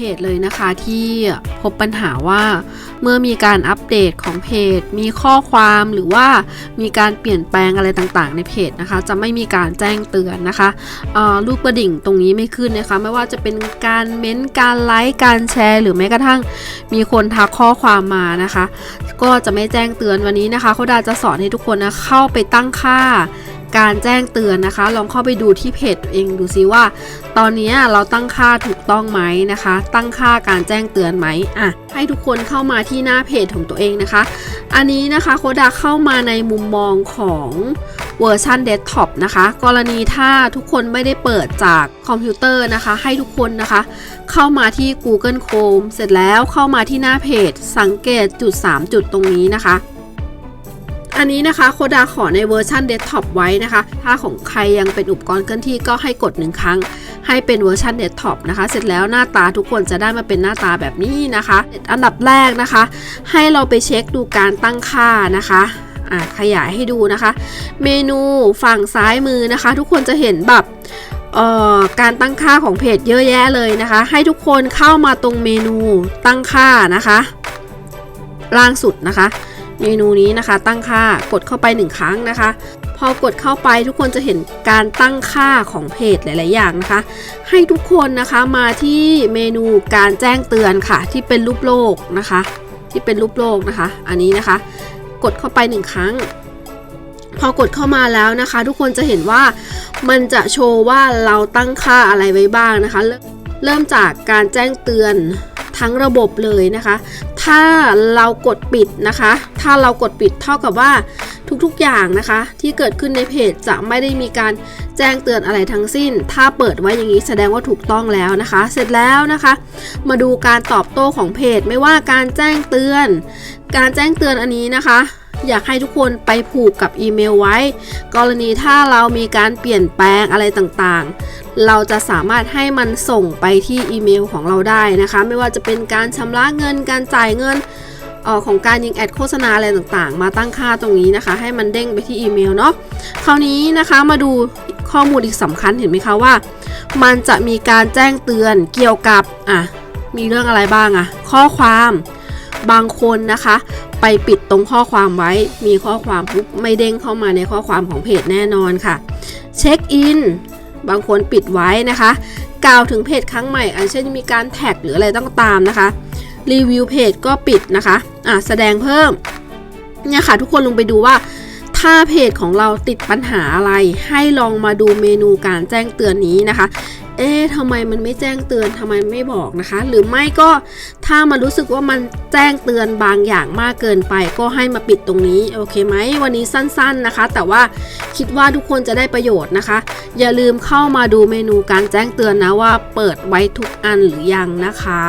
เพจเลยนะคะที่พบปัญหาว่า เมื่อมีการอัปเดตของเพจ มีข้อความหรือว่ามีการเปลี่ยนแปลงอะไรต่างๆ ในเพจนะคะ จะไม่มีการแจ้งเตือนนะคะลูกกระดิ่งตรงนี้ไม่ขึ้นนะคะ ไม่ว่าจะเป็นการเม้นต์การไลค์การแชร์ หรือแม้กระทั่งมีคนทักข้อความมานะคะ ก็จะไม่แจ้งเตือนวันนี้นะคะเขาดาจะสอนให้ทุกคนนะเข้าไปตั้งค่า การแจ้งเตือนนะคะ ลองเข้าไปดูที่เพจตัวเองดูซิว่า ตอนนี้เราตั้งค่าถูกต้องไหมนะคะ ตั้งค่าการแจ้งเตือนไหมอะให้ทุกคนเข้ามาที่หน้าเพจของตัวเองนะคะ อันนี้นะคะโคดาเข้ามาในมุมมองของเวอร์ชันเดสก์ท็อปนะคะ กรณีถ้าทุกคนไม่ได้เปิดจากคอมพิวเตอร์นะคะ ให้ทุกคนนะคะ เข้ามาที่ Google Chrome เสร็จแล้วเข้ามาที่หน้าเพจ สังเกตจุด 3 จุดตรงนี้นะคะ อันนี้นะคะโคดาขอในเวอร์ชันเดสก์ท็อปไว้นะคะ ถ้าของใครยังเป็นอุปกรณ์เคลื่อนที่ก็ให้กดหนึ่งครั้ง ให้เป็นเวอร์ชันเดสก์ท็อปนะคะ เสร็จแล้วหน้าตาทุกคนจะได้มาเป็นหน้าตาแบบนี้นะคะ อันดับแรกนะคะ ให้เราไปเช็คดูการตั้งค่านะคะขยายให้ดูนะคะ เมนูฝั่งซ้ายมือนะคะ ทุกคนจะเห็นแบบการตั้งค่าของเพจเยอะแยะเลยนะคะ ให้ทุกคนเข้ามาตรงเมนูตั้งค่านะคะ ล่างสุดนะคะ เมนูนี้นะคะ ตั้งค่ากดเข้าไปหนึ่งครั้งนะคะ พอกดเข้าไปทุกคนจะเห็นการตั้งค่าของเพจหลาย ๆ อย่างนะคะ ให้ทุกคนนะคะมาที่เมนูการแจ้งเตือนค่ะ ที่เป็นรูปโลกนะคะ ที่เป็นรูปโลกนะคะ อันนี้นะคะ กดเข้าไปหนึ่งครั้งพอกดเข้ามาแล้วนะคะ ทุกคนจะเห็นว่ามันจะโชว์ว่าเราตั้งค่าอะไรไว้บ้างนะคะ เริ่มเริ่มจากการแจ้งเตือน ทั้งระบบเลยนะคะ ถ้าเรากดปิดนะคะ ถ้าเรากดปิดเท่ากับว่าทุกๆอย่างนะคะ ที่เกิดขึ้นในเพจจะไม่ได้มีการแจ้งเตือนอะไรทั้งสิ้น ถ้าเปิดไว้อย่างนี้แสดงว่าถูกต้องแล้วนะคะ เสร็จแล้วนะคะ มาดูการตอบโต้ของเพจไม่ว่าการแจ้งเตือน การแจ้งเตือนอันนี้นะคะ อยากให้ทุกคนไปผูกกับอีเมลไว้ กรณีถ้าเรามีการเปลี่ยนแปลงอะไรต่างๆ เราจะสามารถให้มันส่งไปที่อีเมลของเราได้นะคะ ไม่ว่าจะเป็นการชำระเงินการจ่ายเงินออของการยิงแอดโฆษณาอะไรต่างๆ มาตั้งค่าตรงนี้นะคะ ให้มันเด้งไปที่อีเมลเนาะคราวนี้นะคะมาดูข้อมูลอีกสำคัญเห็นไหมคะว่า มันจะมีการแจ้งเตือนเกี่ยวกับอะมีเรื่องอะไรบ้างอะข้อความ บางคนนะคะ ไปปิดตรงข้อความไว้ มีข้อความปุ๊บไม่เด้งเข้ามาในข้อความของเพจแน่นอนค่ะ เช็คอินบางคนปิดไว้นะคะ กล่าวถึงเพจครั้งใหม่ อันเช่นมีการแท็กหรืออะไรต้องตามนะคะ รีวิวเพจก็ปิดนะคะอะแสดงเพิ่มเนี่ยค่ะทุกคนลงไปดูว่า ถ้าเพจของเราติดปัญหาอะไร ให้ลองมาดูเมนูการแจ้งเตือนนี้นะคะ เอ๊ะทำไมมันไม่แจ้งเตือนทำไมไม่บอกนะคะ หรือไม่ก็ถ้ามันรู้สึกว่ามันแจ้งเตือนบางอย่างมากเกินไป ก็ให้มาปิดตรงนี้โอเคไหมวันนี้สั้นๆนะคะ แต่ว่าคิดว่าทุกคนจะได้ประโยชน์นะคะ อย่าลืมเข้ามาดูเมนูการแจ้งเตือนนะว่าเปิดไว้ทุกอันหรือยังนะคะ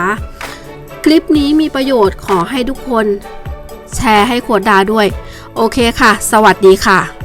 คลิปนี้มีประโยชน์ขอให้ทุกคน แชร์ให้โคดดาด้วย โอเคค่ะ สวัสดีค่ะ